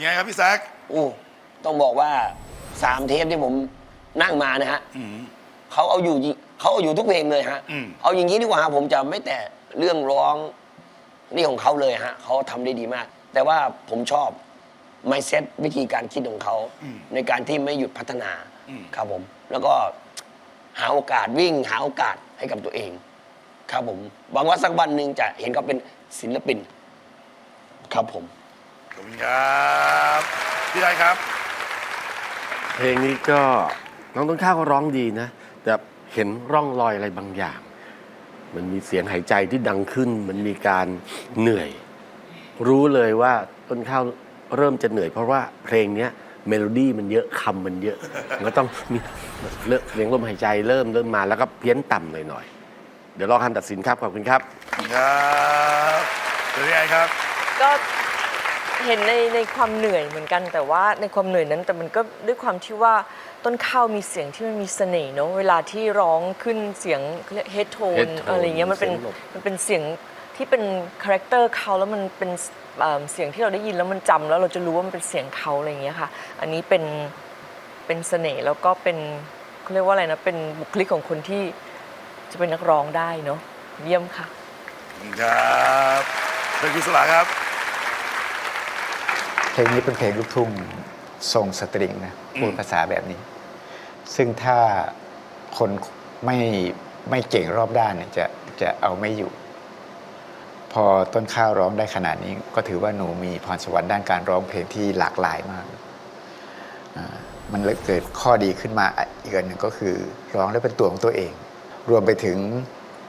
เป็นไงครับพี่แซคโอ้ต้องบอกว่าสามเทปที่ผมนั่งมานะฮะอืม เขาเอาอยู่จริงเขาเอาอยู่ทุกเพลงเลยฮะ อืม เอาอย่างนี้ดีกว่าฮะผมจะไม่แต่เรื่องร้องนี่ของเขาเลยฮะเขาทำได้ดีมาก แต่ว่าผมชอบ mindset วิธีการคิดของเขา ในการที่ไม่หยุดพัฒนาครับผม แล้วก็หาโอกาสวิ่งหาโอกาสให้กับตัวเอง ครับผมหวังว่าสักวันหนึ่งจะเห็นเขาเป็นศิลปิน ครับผม ขอบคุณครับพี่ได้ครับ เพลงนี้ก็น้องต้นข้าวก็ร้องดีนะ แต่เห็นร่องรอยอะไรบางอย่าง มันมีเสียงหายใจที่ดังขึ้น มันมีการเหนื่อย รู้เลยว่าต้นข้าวเริ่มจะเหนื่อย เพราะว่าเพลงเนี้ยเมโลดี้มันเยอะคำมันเยอะ มันก็ต้องมีเริ่มเสียงลมหายใจเริ่มเริ่มมาแล้วก็เพี้ยนต่ำหน่อยๆเดี๋ยวรอคำตัดสินครับขอบคุณครับขอบคุณครับเดี๋ยวพี่ไอครับ ก็ เห็นในในความเหนื่อยเหมือนกัน แต่ว่าในความเหนื่อยนั้นแต่มันก็ด้วยความที่ว่าต้นข้าวมีเสียงที่มันมีเสน่ห์เนอะเวลาที่ร้องขึ้นเสียงเฮดโทน head tone อะไรเงี้ยมันเป็นเสียงหลบ มันเป็นเสียงที่เป็นคาแรคเตอร์เขาแล้วมันเป็นเอ่อเสียงที่เราได้ยินแล้วมันจำแล้วเราจะรู้ว่ามันเป็นเสียงเขาอะไรเงี้ยค่ะ อันนี้เป็นเป็นเสน่ห์แล้วก็เป็นเขาเรียกว่าอะไรนะเป็นบุคลิกของคนที่จะเป็นนักร้องได้เนอะเยี่ยมค่ะขอบคุณครับเป็นกุศลาครับ เพลงนี้เป็นเพลงลูกทุ่งทรงสตริงนะพูดภาษาแบบนี้ ซึ่งถ้าคนไม่ไม่เก่งรอบด้านเนี่ยจะจะเอาไม่อยู่ พอต้นข้าวร้องได้ขนาดนี้ ก็ถือว่าหนูมีพรสวรรค์ด้านการร้องเพลงที่หลากหลายมากอ่ามันเลยเกิดข้อดีขึ้นมาอีกอันหนึ่งก็คือร้องแล้วเป็นตัวของตัวเอง รวมไปถึง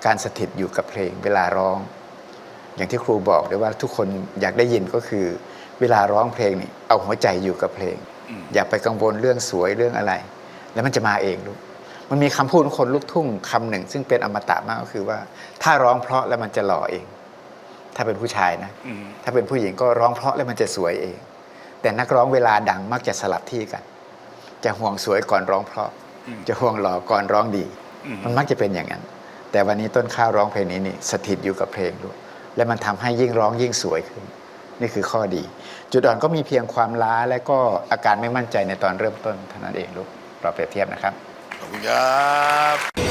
การสถิตอยู่กับเพลงเวลาร้อง อย่างที่ครูบอกเลยว่าทุกคนอยากได้ยินก็คือ เวลาร้องเพลงนี่เอาหัวใจอยู่กับเพลง อย่าไปกังวลเรื่องสวยเรื่องอะไร แล้วมันจะมาเองลูกมันมีคำพูดของคนลูกทุ่งคำหนึ่ง ซึ่งเป็นอมตะมากก็คือว่า ถ้าร้องเพราะแล้วมันจะหล่อเอง ถ้าเป็นผู้ชายนะอืมถ้าเป็นผู้หญิงก็ร้องเพราะแล้วมันจะสวยเอง แต่นักร้องเวลาดังมักจะสลับที่กัน จะห่วงสวยก่อนร้องเพราะ จะห่วงหล่อก่อนร้องดี มันมักจะเป็นอย่างนั้น แต่วันนี้ต้นข้าวร้องเพลงนี้นี่สถิตอยู่กับเพลงด้วย และมันทำให้ยิ่งร้องยิ่งสวยขึ้น นี่คือข้อดี จุดอ่อนก็มีเพียงความล้าและก็อาการไม่มั่นใจในตอนเริ่มต้นเท่านั้นเองลูกเราเปรียบเทียบนะครับ ขอบคุณครับ